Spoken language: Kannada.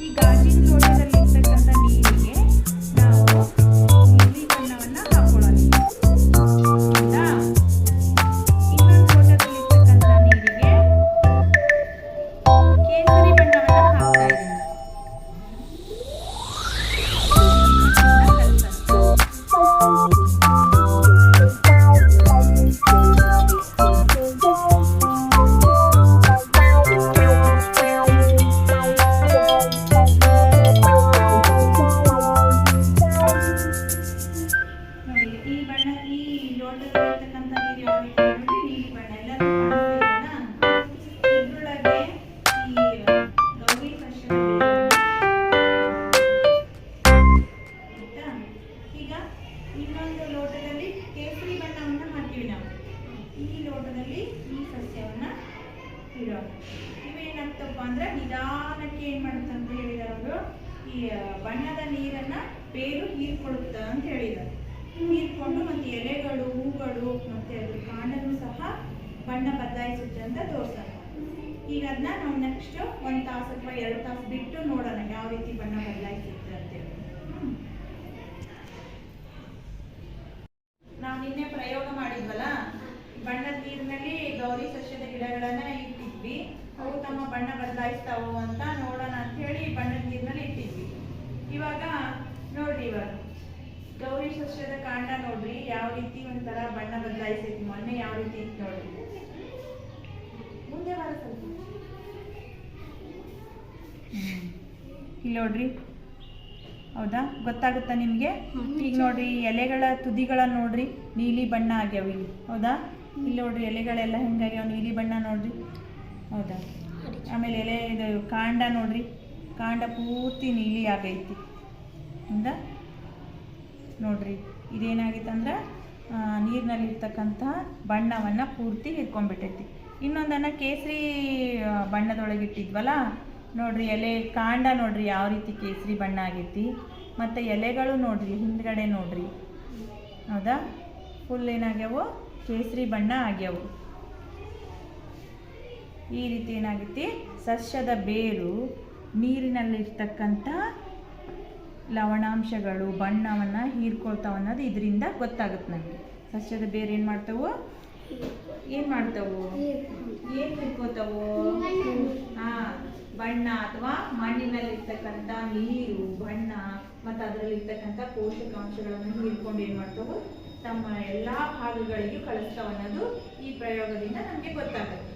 ಈ ಗಾಜಿನ ಲೋಟದಲ್ಲಿ ಇರ್ತಕ್ಕಂಥ ನೀರಿಗೆ ಈ ಲೋಟದಲ್ಲಿ ಈ ಸಸ್ಯವನ್ನು ಇಡೋಣ ಇವೇನಾಗ್ತಪ್ಪ ಅಂದ್ರೆ ನಿಧಾನಕ್ಕೆ ಏನು ಮಾಡುತ್ತೆ ಅಂತ ಹೇಳಿದಾರೆ ಅವರು? ಈ ಬಣ್ಣದ ನೀರನ್ನ ಬೇರು ಹೀರ್ಕೊಳ್ಳುತ್ತೆ ಅಂತ ಹೇಳಿದ್ದಾರೆ ಹೀರ್ಕೊಂಡು ಮತ್ತೆ ಎಲೆಗಳು, ಹೂಗಳು ಮತ್ತೆ ಅದ್ರ ಕಾಂಡನು ಸಹ ಬಣ್ಣ ಬದಲಾಯಿಸುತ್ತೆ ಅಂತ ತೋರಿಸ್ತಾರೆ ಈಗ ಅದನ್ನ ನಾವು ನೆಕ್ಸ್ಟ್ ಒಂದು ತಾಸು ಅಥವಾ ಎರಡು ತಾಸು ಬಿಟ್ಟು ನೋಡೋಣ ಯಾವ ರೀತಿ ಬಣ್ಣ ಬದಲಾಯಿಸುತ್ತೆ ಅಂತೇಳಿ ಹ್ಮ್. ನಾವು ನಿನ್ನೆ ಪ್ರಯೋಗ ಮಾಡಿದ್ವಲ್ಲ ಬಣ್ಣದ ನೀರಿನಲ್ಲಿ ಗೌರಿ ಸಸ್ಯದ ಗಿಡಗಳನ್ನ ಇಟ್ಟಿದ್ವಿ ಅವು ತಮ್ಮ ಬಣ್ಣ ಬದಲಾಯಿಸ್ತಾವೋ ಅಂತ ನೋಡೋಣ ಅಂತ ಹೇಳಿ ಬಣ್ಣದ ನೀರಿನಲ್ಲಿ ಇಟ್ಟಿದ್ವಿ. ಇವಾಗ ನೋಡ್ರಿ ಇವಾಗ. ಗೌರಿ ಸಸ್ಯದ ಕಾಂಡ ನೋಡ್ರಿ, ಯಾವ ರೀತಿ ಒಂಥರ ಬಣ್ಣ ಬದಲಾಯಿಸಿತ್ತು, ಮೊನ್ನೆ ಯಾವ ರೀತಿ ಇತ್ತು ನೋಡ್ರಿ. ಮುಂದೆ ಇಲ್ಲಿ ನೋಡ್ರಿ. ಹೌದಾ? ಗೊತ್ತಾಗುತ್ತಾ ನಿಮಗೆ? ಈಗ ನೋಡ್ರಿ ಎಲೆಗಳ ತುದಿಗಳ ನೋಡ್ರಿ, ನೀಲಿ ಬಣ್ಣ ಆಗ್ಯಾವ ಇಲ್ಲಿ. ಹೌದಾ? ಇಲ್ಲಿ ನೋಡ್ರಿ ಎಲೆಗಳೆಲ್ಲ ಹೆಂಗಾಗ್ಯಾವ ನೀಲಿ ಬಣ್ಣ ನೋಡ್ರಿ. ಹೌದಾ? ಆಮೇಲೆ ಎಲೆ ಇದು ಕಾಂಡ ನೋಡ್ರಿ, ಕಾಂಡ ಪೂರ್ತಿ ನೀಲಿ ಆಗೈತಿ. ಹೌದಾ ನೋಡ್ರಿ ಇದೇನಾಗಿತ್ತಂದ್ರೆ ನೀರಿನಲ್ಲಿರ್ತಕ್ಕಂಥ ಬಣ್ಣವನ್ನು ಪೂರ್ತಿ ಹಿಡ್ಕೊಂಡ್ಬಿಟ್ಟೈತಿ. ಇನ್ನೊಂದನ್ನು ಕೇಸರಿ ಬಣ್ಣದೊಳಗಿಟ್ಟಿದ್ವಲ್ಲ ನೋಡ್ರಿ, ಎಲೆ ಕಾಂಡ ನೋಡ್ರಿ, ಯಾವ ರೀತಿ ಕೇಸರಿ ಬಣ್ಣ ಆಗೈತಿ. ಮತ್ತು ಎಲೆಗಳು ನೋಡ್ರಿ, ಹಿಂದ್ಗಡೆ ನೋಡ್ರಿ. ಹೌದಾ? ಫುಲ್ ಏನಾಗ್ಯಾವು? ಕೇಸರಿ ಬಣ್ಣ ಆಗ್ಯಾವು. ಈ ರೀತಿ ಏನಾಗೈತಿ ಸಸ್ಯದ ಬೇರು ನೀರಿನಲ್ಲಿರ್ತಕ್ಕಂಥ ಲವಣಾಂಶಗಳು, ಬಣ್ಣವನ್ನು ಹೀರ್ಕೊಳ್ತಾವ ಅನ್ನೋದು ಇದರಿಂದ ಗೊತ್ತಾಗುತ್ತೆ ನಮಗೆ. ಸಸ್ಯದ ಬೇರು ಏನು ಮಾಡ್ತಾವೋ? ಏನು ಮಾಡ್ತಾವೋ? ಏನು ಹೀರ್ಕೋತಾವೋ ಹಾ, ಬಣ್ಣ ಅಥವಾ ಮಣ್ಣಿನಲ್ಲಿರ್ತಕ್ಕಂಥ ನೀರು, ಬಣ್ಣ ಮತ್ತು ಅದರಲ್ಲಿರ್ತಕ್ಕಂಥ ಪೋಷಕಾಂಶಗಳನ್ನು ಹೀರ್ಕೊಂಡು ಏನು ಮಾಡ್ತಾವೋ? ತಮ್ಮ ಎಲ್ಲ ಭಾಗಗಳಿಗೂ ಕಳಿಸ್ತಾವ ಅನ್ನೋದು ಈ ಪ್ರಯೋಗದಿಂದ ನಮಗೆ ಗೊತ್ತಾಗುತ್ತೆ.